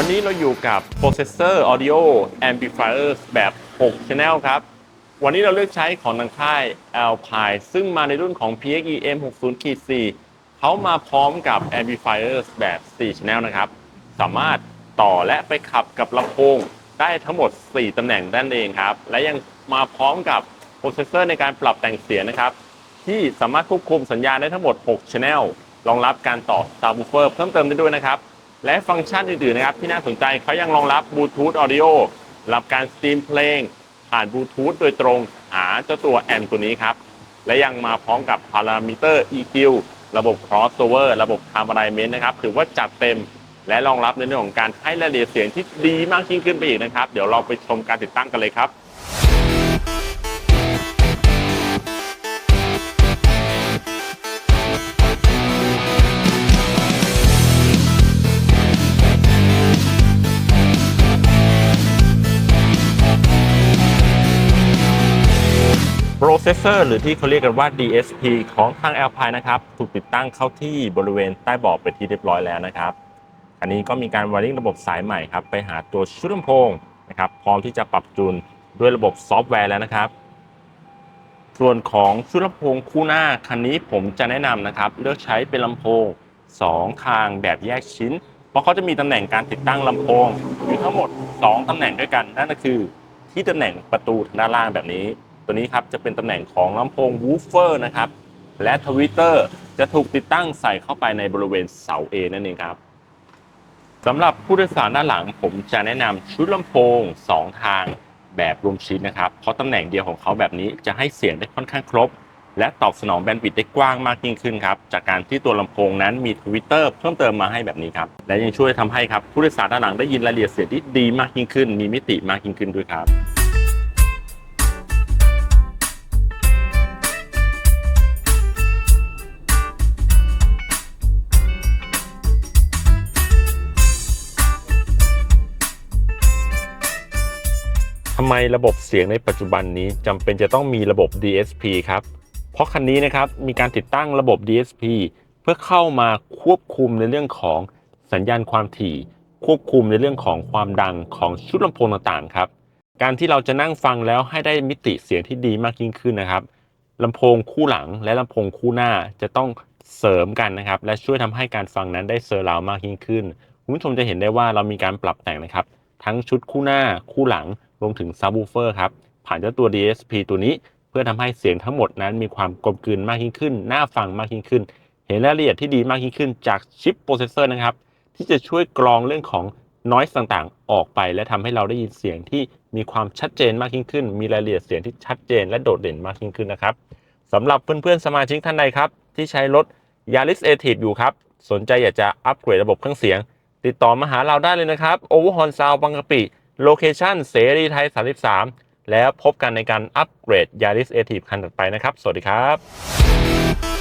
วันนี้เราอยู่กับ Processor Audio Amplifiers แบบ 6 Channel ครับ วันนี้เราเลือกใช้ของทางค่าย Alpine ซึ่งมาในรุ่นของ PXE M60-4 เขามาพร้อมกับ Amplifiers แบบ 4 Channel นะครับ สามารถต่อและไปขับกับลำโพงได้ทั้งหมด 4 ตำแหน่งด้านเองครับ และยังมาพร้อมกับ Processor ในการปรับแต่งเสียงนะครับ ที่สามารถควบคุมสัญญาณได้ทั้งหมด 6 Channel รองรับการต่อ Subwoofer เพิ่มเติมได้ด้วยนะครับ และฟังก์ชันอื่นๆนะครับที่น่าสนใจเขายังรองรับบลูทูธออดิโอรับการสตรีมเพลง ผ่านบลูทูธโดยตรงหาเจ้าตัวแอมตัวนี้ครับ และยังมาพร้อมกับพารามิเตอร์ EQ ระบบ crossover ระบบ time alignment นะครับ ถือว่าจัดเต็มและรองรับในเรื่องของการให้รายละเอียดเสียงที่ดีมากยิ่งขึ้นไปอีกนะครับ เดี๋ยวเราไปชมการติดตั้งกันเลยครับ Processor หรือที่เขาเรียกกันว่า DSP ของทาง Alpine นะครับถูกติดตั้งเข้าที่บริเวณใต้เบาะเป็นที่เรียบร้อยแล้วนะครับ อันนี้ก็มีการวาริ่งระบบสายใหม่ครับไปหาตัวชุดลำโพงนะครับพร้อมที่จะปรับจูนด้วยระบบซอฟต์แวร์แล้วนะครับ ส่วนของชุดลำโพงคู่หน้าคันนี้ผมจะแนะนำนะครับเลือกใช้เป็นลำโพง 2 ทางแบบแยกชิ้น เพราะเขาจะมีตำแหน่งการติดตั้งลำโพงอยู่ทั้งหมด 2ตำแหน่งด้วยกันนั่นก็คือ ที่ตำแหน่งประตูทางด้านล่างแบบนี้ ตัวนี้ครับจะเป็นตำแหน่งของลำโพงวูฟเฟอร์นะครับ และทวิตเตอร์จะถูกติดตั้งใส่เข้าไปในบริเวณเสา A นั่นเองครับสำหรับผู้โดยสารด้านหลัง ผมจะแนะนำชุดลำโพง 2 ทางแบบรวมชิ้นนะครับ เพราะตำแหน่งเดียวของเขาแบบนี้จะให้เสียงได้ค่อนข้างครบ และตอบสนองแบนด์วิดต์ได้กว้างมากยิ่งขึ้นครับ จากการที่ตัวลำโพงนั้นมีทวิตเตอร์เพิ่มเติมมาให้แบบนี้ครับ และยังช่วยทำให้ครับผู้โดยสารด้านหลังได้ยินรายละเอียดเสียงที่ดีมากยิ่งขึ้น มีมิติมากยิ่งขึ้นด้วยครับ ไมระบบเสียงในปัจจุบันนี้จำเป็นจะต้องมีระบบ DSP ครับ เพราะคันนี้นะครับมีการติดตั้งระบบ DSP เพื่อเข้ามาควบคุมในเรื่องของสัญญาณความถี่ ควบคุมในเรื่องของความดังของชุดลำโพงต่างๆครับ การที่เราจะนั่งฟังแล้วให้ได้มิติเสียงที่ดีมากยิ่งขึ้นนะครับลำโพงคู่หลังและลำโพงคู่หน้าจะต้องเสริมกันนะครับ และช่วยทำให้การฟังนั้นได้เซอร์ราวมากยิ่งขึ้นคุณผู้ชมจะเห็นได้ว่าเรามีการปรับแต่งนะครับ ทั้งชุดคู่หน้าคู่หลัง รวมถึงซับวูเฟอร์ครับ ผ่านเจ้าตัว DSP ตัวนี้ เพื่อทำให้เสียงทั้งหมดนั้นมีความกลมกลืนมากยิ่งขึ้น น่าฟังมากยิ่งขึ้น เห็นรายละเอียดที่ดีมากยิ่งขึ้นจากชิปโปรเซสเซอร์นะครับ ที่จะช่วยกรองเรื่องของ noise ต่างๆ ออกไป และทำให้เราได้ยินเสียงที่มีความชัดเจนมากยิ่งขึ้น มีรายละเอียดเสียงที่ชัดเจน และโดดเด่นมากยิ่งขึ้นนะครับสำหรับเพื่อนๆสมาชิกท่านใดครับ ที่ใช้รถ Yaris a t i v อยู่ครับ สนใจอยากจะอัปเกรดระบบเครื่องเสียง ติดต่อมาหาเราได้เลยนะครับ Overhorn Sound บางกะปิ โลเคชันเสรีไทย 33 แล้วพบกันในการอัปเกรด Yaris a t i v คันต่อไปนะครับ สวัสดีครับ